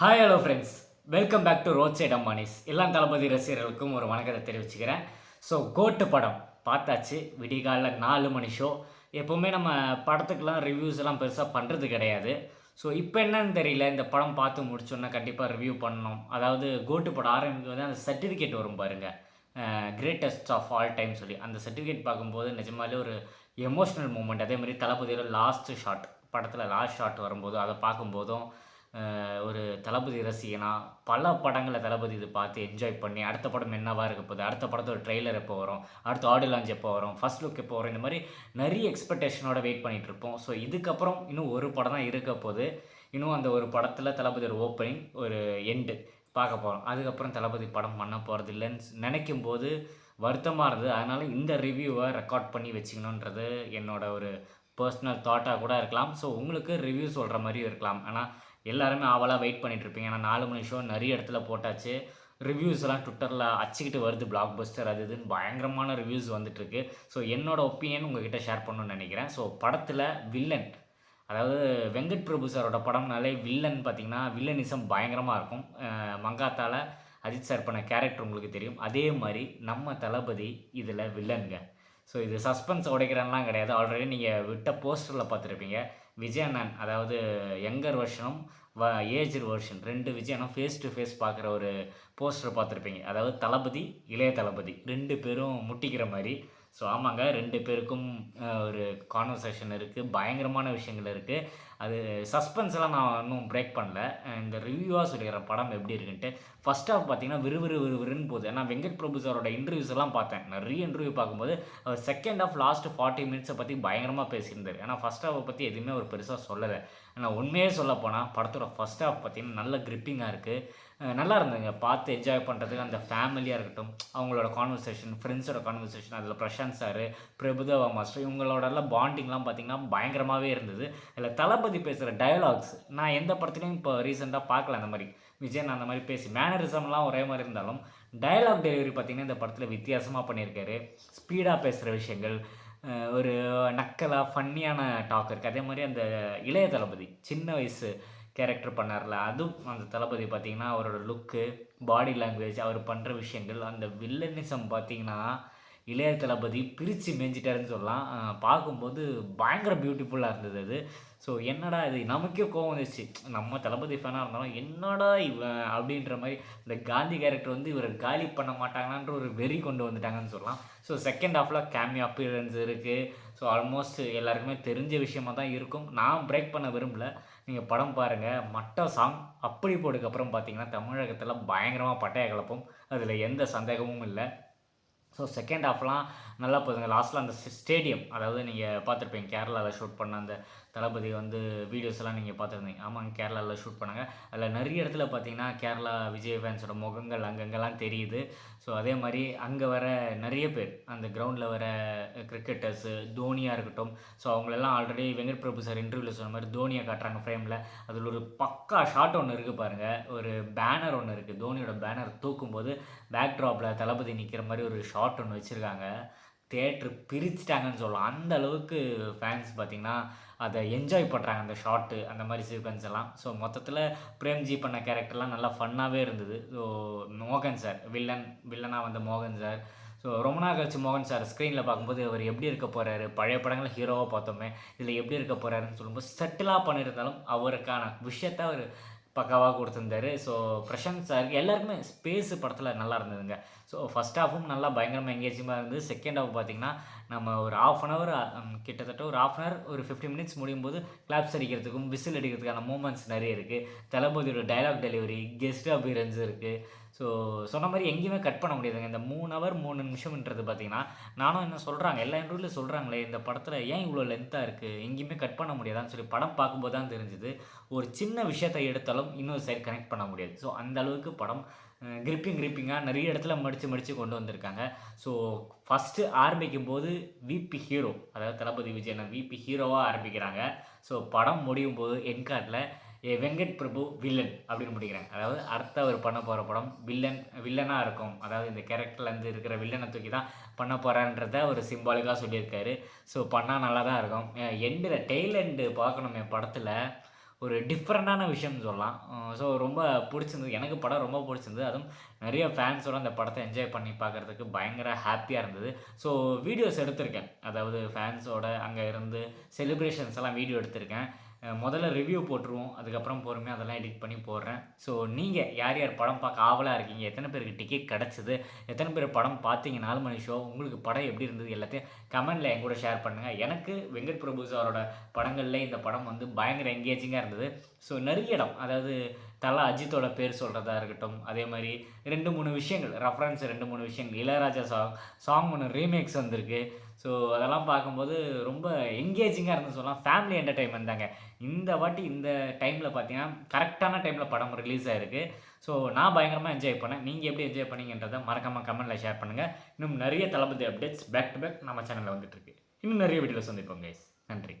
Hi hello friends welcome back to roadside அம்மானிஸ் எல்லா தளபதி ரசிகர்களுக்கும் ஒரு வணக்கத்தை தெரிவிச்சுக்கிறேன். ஸோ கோட்டு படம் பார்த்தாச்சு. விடிகாலில் நாலு மணி ஷோ எப்போவுமே நம்ம படத்துக்கெலாம் ரிவ்யூஸ் எல்லாம் பெருசாக பண்ணுறது கிடையாது. ஸோ இப்போ என்னன்னு தெரியல. இந்த படம் பார்த்து முடிச்சோன்னா கண்டிப்பாக ரிவ்யூ பண்ணணும். அதாவது கோட்டு படம் ஆரம்பிக்கும் போது அந்த சர்டிஃபிகேட் வரும் பாருங்கள் கிரேட்டஸ்ட் ஆஃப் ஆல் டைம் சொல்லி. அந்த சர்டிஃபிகேட் பார்க்கும்போது நிஜமாலே ஒரு எமோஷ்னல் மூமெண்ட் அதே மாதிரி தளபதியோட லாஸ்ட் ஷாட் படத்தில் லாஸ்ட் ஷாட் வரும்போது அதை பார்க்கும்போதும் ஒரு தளபதி ரசிகனா? பல படங்களை தளபதி இது பார்த்து என்ஜாய் பண்ணி அடுத்த படம் என்னவாக இருக்க போகுது? அடுத்த படத்தோட ட்ரெய்லர் எப்போ வரும்? அடுத்த ஆடியோ லான்ச் எப்போ வரும்? ஃபர்ஸ்ட் லுக் எப்போ வரும்? இந்த மாதிரி நிறைய எக்ஸ்பெக்டேஷனோட வெயிட் பண்ணிட்டு இருப்போம். ஸோ இதுக்கப்புறம் இன்னும் ஒரு படம் தான் இருக்க போகுது. இன்னும் அந்த ஒரு படத்தில் தளபதி ஒரு ஓப்பனிங் ஒரு எண்டு பார்க்க போகிறோம் அதுக்கப்புறம் தளபதி படம் பண்ண போகிறது இல்லைன்னு நினைக்கும் போது வருத்தமாக இருந்தது. அதனால் இந்த ரிவ்யூவை ரெக்கார்ட் பண்ணி வச்சுக்கணுன்றது என்னோட ஒரு பர்சனல் தாட்டாக கூட இருக்கலாம். ஸோ உங்களுக்கு ரிவ்யூ சொல்கிற மாதிரியும் இருக்கலாம். ஆனால் எல்லாருமே ஆவலாக வெயிட் பண்ணிட்டு இருப்பீங்க ஏன்னா நாலு மணி ஷோ நிறைய இடத்துல போட்டாச்சு. ரிவ்யூஸ் எல்லாம் ட்விட்டரில் அச்சுக்கிட்டு வருது பிளாக் பஸ்டர் அது இதுன்னு பயங்கரமான ரிவ்யூஸ் வந்துட்டுருக்கு. ஸோ என்னோட ஒப்பீனியன் உங்ககிட்ட ஷேர் பண்ணணும்னு நினைக்கிறேன். ஸோ படத்தில் வில்லன் அதாவது வெங்கட் பிரபு சாரோட படம்னாலே வில்லன் பார்த்தீங்கன்னா வில்லனிசம் பயங்கரமாக இருக்கும். மங்காத்தால் அஜித் சார் பண்ண கேரக்டர் உங்களுக்கு தெரியும். அதே மாதிரி நம்ம தளபதி இதில் வில்லனுங்க ஸோ இது சஸ்பென்ஸ் உடைக்கிறேன்லாம் கிடையாது. ஆல்ரெடி நீங்கள் விட்ட போஸ்டரில் பார்த்துருப்பீங்க விஜயண்ணன் அதாவது யங்கர் வெர்ஷனும் வ ஏஜர் வெர்ஷன் ரெண்டு விஜயனும் ஃபேஸ் டு ஃபேஸ் பார்க்குற ஒரு போஸ்டர் பார்த்துருப்பீங்க. அதாவது தளபதி இளைய தளபதி ரெண்டு பேரும் முட்டிக்கிற மாதிரி ஸோ ஆமாங்க. ரெண்டு பேருக்கும் ஒரு கான்வர்சேஷன் இருக்குது பயங்கரமான விஷயங்கள் இருக்குது அது சஸ்பென்ஸ் எல்லாம் நான் இன்னும் பிரேக் பண்ணல. இந்த ரிவ்யூவாக சொல்லிக்கிற படம் எப்படி இருக்குன்ட்டு. ஃபஸ்ட் ஆஃப் பார்த்தீங்கன்னா விறுவிறு விறுவிறுன்னு போகுது. ஏன்னா வெங்கட் பிரபு சாரோட இன்டர்வியூஸ் எல்லாம் பார்த்தேன். நிறைய இன்டர்வியூ பார்க்கும்போது அவர் செகண்ட் ஆஃப் லாஸ்ட் ஃபார்ட்டி மினிட்ஸை பற்றி பயங்கரமாக பேசியிருந்தார். ஏன்னா ஃபஸ்ட் ஆஃபை பற்றி எதுவுமே ஒரு பெருசாக சொல்லலை. ஆனால் உண்மையே சொல்ல போனால் படத்தோட ஃபர்ஸ்ட் ஆஃப் பார்த்தீங்கன்னா நல்ல கிரிப்பிங்காக இருக்குது நல்லா இருந்ததுங்க. பார்த்து என்ஜாய் பண்ணுறதுக்கு அந்த ஃபேமிலியாக இருக்கட்டும் அவங்களோட கான்வர்சேஷன் ஃப்ரெண்ட்ஸோட கான்வர்சேஷன் அதில் பிரசாந்த் சார் பிரபுதேவா மாஸ்டர் இவங்களோட எல்லாம் பாண்டிங்லாம் பார்த்தீங்கன்னா பயங்கரமாகவே இருந்தது. அதில் தளபதி பேசுகிற டயலாக்ஸ் நான் எந்த படத்துலையும் இப்போ ரீசெண்டாக பார்க்கல அந்த மாதிரி. விஜயன் அந்த மாதிரி பேசி மேனரிசம்லாம் ஒரே மாதிரி இருந்தாலும் டயலாக் டெலிவரி பார்த்திங்கன்னா இந்த படத்தில் வித்தியாசமாக பண்ணியிருக்காரு. ஸ்பீடாக பேசுகிற விஷயங்கள் ஒரு நக்கலாக ஃபன்னியான டாக் இருக்குது அதே மாதிரி அந்த இளைய தளபதி சின்ன வயசு கேரக்டர் பண்ணார்ல. அதுவும் அந்த தளபதி பார்த்தீங்கன்னா அவரோட லுக்கு பாடி லாங்குவேஜ் அவர் பண்ணுற விஷயங்கள் அந்த வில்லனிசம் பார்த்தீங்கன்னா இளைய தளபதி பிரித்து மேய்ஞ்சிட்டாருன்னு சொல்லலாம். பார்க்கும்போது பயங்கர பியூட்டிஃபுல்லாக இருந்தது அது. ஸோ என்னடா இது? நமக்கே கோவம் வந்துச்சு நம்ம தளபதி ஃபேனாக இருந்தாலும் என்னடா இவன் அப்படின்ற மாதிரி இந்த காந்தி கேரக்டர் வந்து இவரை காலி பண்ண மாட்டாங்களான்ற ஒரு வெறி கொண்டு வந்துட்டாங்கன்னு சொல்லலாம். ஸோ செகண்ட் ஹாஃபில் கேமியோ அப்பியரன்ஸ் இருக்குது ஸோ ஆல்மோஸ்ட் எல்லாருக்குமே தெரிஞ்ச விஷயமாக தான் இருக்கும். நான் பிரேக் பண்ண விரும்பல. நீங்கள் படம் பாருங்கள் மட்ட சாங் அப்படி போடுக்கப்புறம் பார்த்தீங்கன்னா தமிழகத்தில் பயங்கரமாக பட்டைய கலப்பும். அதில் எந்த சந்தேகமும் இல்லை. ஸோ செகண்ட் ஹாஃப்லாம் நல்லா போதுங்க லாஸ்ட்டில் அந்த ஸ்டேடியம் அதாவது நீங்கள் பார்த்துருப்பீங்க கேரளாவில் ஷூட் பண்ண அந்த தளபதி வந்து வீடியோஸ் எல்லாம் நீங்கள் பார்த்துருந்தீங்க. ஆமாங்க கேரளாவில் ஷூட் பண்ணாங்க. அதில் நிறைய இடத்துல பார்த்தீங்கன்னா கேரளா விஜய் ஃபேன்ஸோட முகங்கள் அங்கங்கெல்லாம் தெரியுது. ஸோ அதே மாதிரி அங்கே வர நிறைய பேர் அந்த கிரவுண்டில் வர கிரிக்கெட்டர்ஸு தோனியாக இருக்கட்டும். ஸோ அவங்களெல்லாம் ஆல்ரெடி வெங்கட் பிரபு சார் இன்டர்வியூவில் சொன்ன மாதிரி தோனியை காட்டுறாங்க ஃப்ரேமில் அதில் ஒரு பக்கா ஷாட் ஒன்று இருக்குது பாருங்கள் ஒரு பேனர் ஒன்று இருக்குது தோனியோட பேனர் தூக்கும்போது பேக் ட்ராப்பில் தளபதி நிற்கிற மாதிரி ஒரு ஷாட் ஒன்று வச்சுருக்காங்க. தேட்ரு பிரிச்சுட்டாங்கன்னு சொல்லலாம். அந்த அளவுக்கு ஃபேன்ஸ் பார்த்திங்கன்னா அதை என்ஜாய் பண்ணுறாங்க அந்த ஷார்ட்டு அந்த மாதிரி சீக்வன்ஸ் எல்லாம். ஸோ மொத்தத்தில் பிரேம்ஜி பண்ண கேரக்டர்லாம் நல்லா ஃபன்னாகவே இருந்தது. ஸோ மோகன் சார் வில்லன் வில்லனாக வந்த மோகன் சார் ஸோ ரொம்ப நாள் கழிச்சு மோகன் சார் ஸ்க்ரீனில் பார்க்கும்போது அவர் எப்படி இருக்க போகிறாரு பழைய படங்களில் ஹீரோவாக பார்த்தோமே. இதில் எப்படி இருக்க போகிறாருன்னு சொல்லும்போது செட்டிலாக பண்ணியிருந்தாலும் அவருக்கான விஷயத்த அவர் பக்காவாக கொடுத்துருந்தாரு. ஸோ பிரசாந்த் சார் எல்லாருக்குமே ஸ்பேஸ் படத்தில் நல்லா இருந்ததுங்க. ஸோ ஃபஸ்ட் ஹாஃபும் நல்லா பயங்கரமாக எங்கேஜிங்காக இருந்தது. செகண்ட் ஹாஃப் பார்த்திங்கன்னா நம்ம ஒரு ஆஃப் அன் ஹவர் கிட்டத்தட்ட ஒரு ஆஃப் அன் ஹவர் ஒரு ஃபிஃப்டி மினிட்ஸ் முடியும் போது கிளாப்ஸ் அடிக்கிறதுக்கும் விசில் அடிக்கிறதுக்கான மூமெண்ட்ஸ் நிறைய இருக்குது தளபதியோட டைலாக் டெலிவரி கெஸ்ட் அப்பியரன்ஸ் இருக்குது ஸோ சொன்ன மாதிரி எங்கேயுமே கட் பண்ண முடியாதுங்க. இந்த மூணு ஹவர் மூணு நிமிஷம்ன்றது பார்த்தீங்கன்னா நானும் என்ன சொல்கிறாங்க எல்லா இன்டர்வியூலையும் சொல்கிறாங்களே இந்த படத்தில் ஏன் இவ்வளோ லென்த்தாக இருக்குது எங்கேயுமே கட் பண்ண முடியாதான்னு சொல்லி படம் பார்க்கும்போது தான் தெரிஞ்சுது. ஒரு சின்ன விஷயத்தை எடுத்தாலும் இன்னொரு சைடு கனெக்ட் பண்ண முடியாது. ஸோ அந்த அளவுக்கு படம் கிரிப்பிங் கிரிப்பிங்காக நிறைய இடத்துல மடித்து மடித்து கொண்டு வந்திருக்காங்க. ஸோ ஃபஸ்ட்டு ஆரம்பிக்கும் போது விபி ஹீரோ அதாவது தளபதி விஜயன் விபி ஹீரோவாக ஆரம்பிக்கிறாங்க. ஸோ படம் முடியும் போது என்கார்டில் வெங்கட் பிரபு வில்லன் அப்படின்னு முடிக்கிறாங்க அதாவது அடுத்த அவர் பண்ண போகிற படம் வில்லன் வில்லனாக இருக்கும். அதாவது இந்த கேரக்டர்லேருந்து இருக்கிற வில்லனை தூக்கி தான் பண்ண போகிறான்றத ஒரு சிம்பாலிக்காக சொல்லியிருக்காரு. ஸோ பண்ணால் நல்லா தான் இருக்கும் எண்டில் டெய்ல் எண்டு பார்க்கணுமே படத்தில். ஒரு டிஃப்ரெண்ட்டான விஷயம்னு சொல்லலாம். ஸோ ரொம்ப பிடிச்சிருந்தது. எனக்கு படம் ரொம்ப பிடிச்சிருந்தது. அதுவும் நிறைய ஃபேன்ஸோட அந்த படத்தை என்ஜாய் பண்ணி பார்க்குறதுக்கு பயங்கர ஹாப்பியாக இருந்தது. ஸோ வீடியோஸ் எடுத்திருக்கேன். அதாவது ஃபேன்ஸோட அங்கே இருந்து செலிப்ரேஷன்ஸ் எல்லாம் வீடியோ எடுத்திருக்கேன். முதல்ல ரிவ்யூ போட்டுருவோம். அதுக்கப்புறம் பொறுமையாக அதெல்லாம் எடிட் பண்ணி போடுறேன். ஸோ நீங்கள் யார் யார் படம் பார்க்க ஆவலாக இருக்கீங்க? எத்தனை பேருக்கு டிக்கெட் கிடச்சிது? எத்தனை பேர் படம் பார்த்தீங்க? நாலு மணி ஷோ உங்களுக்கு படம் எப்படி இருந்தது? எல்லாத்தையும் கமெண்டில் என் கூட ஷேர் பண்ணுங்கள் எனக்கு வெங்கட் பிரபு சாரோட படங்களில் இந்த படம் வந்து பயங்கர எங்கேஜிங்காக இருந்தது. ஸோ நிறைய இடம் அதாவது தலா அஜித்தோட பேர் சொல்கிறதா இருக்கட்டும். அதே மாதிரி ரெண்டு மூணு விஷயங்கள் ரெஃபரன்ஸ் ரெண்டு மூணு விஷயங்கள் இளையராஜா சாங் சாங் ஒன்று ரீமேக்ஸ் வந்திருக்கு. ஸோ அதெல்லாம் பார்க்கும்போது ரொம்ப என்கேஜிங்காக இருந்து சொல்லலாம். ஃபேமிலி என்டர்டைன்மெண்ட் தாங்க. இந்த வாட்டி இந்த டைமில் பார்த்தீங்கன்னா கரெக்டான டைமில் படம் ரிலீஸ் ஆகிருக்கு ஸோ நான் பயங்கரமாக என்ஜாய் பண்ணேன். நீங்கள் எப்படி என்ஜாய் பண்ணீங்கன்றதை மறக்காமல் கமெண்ட்டில் ஷேர் பண்ணுங்கள் இன்னும் நிறைய Thalapathy updates back to back நம்ம சேனலில் வந்துட்டுருக்கு இன்னும் நிறைய வீடியோஸ் சந்திப்போம் கைஸ் நன்றி.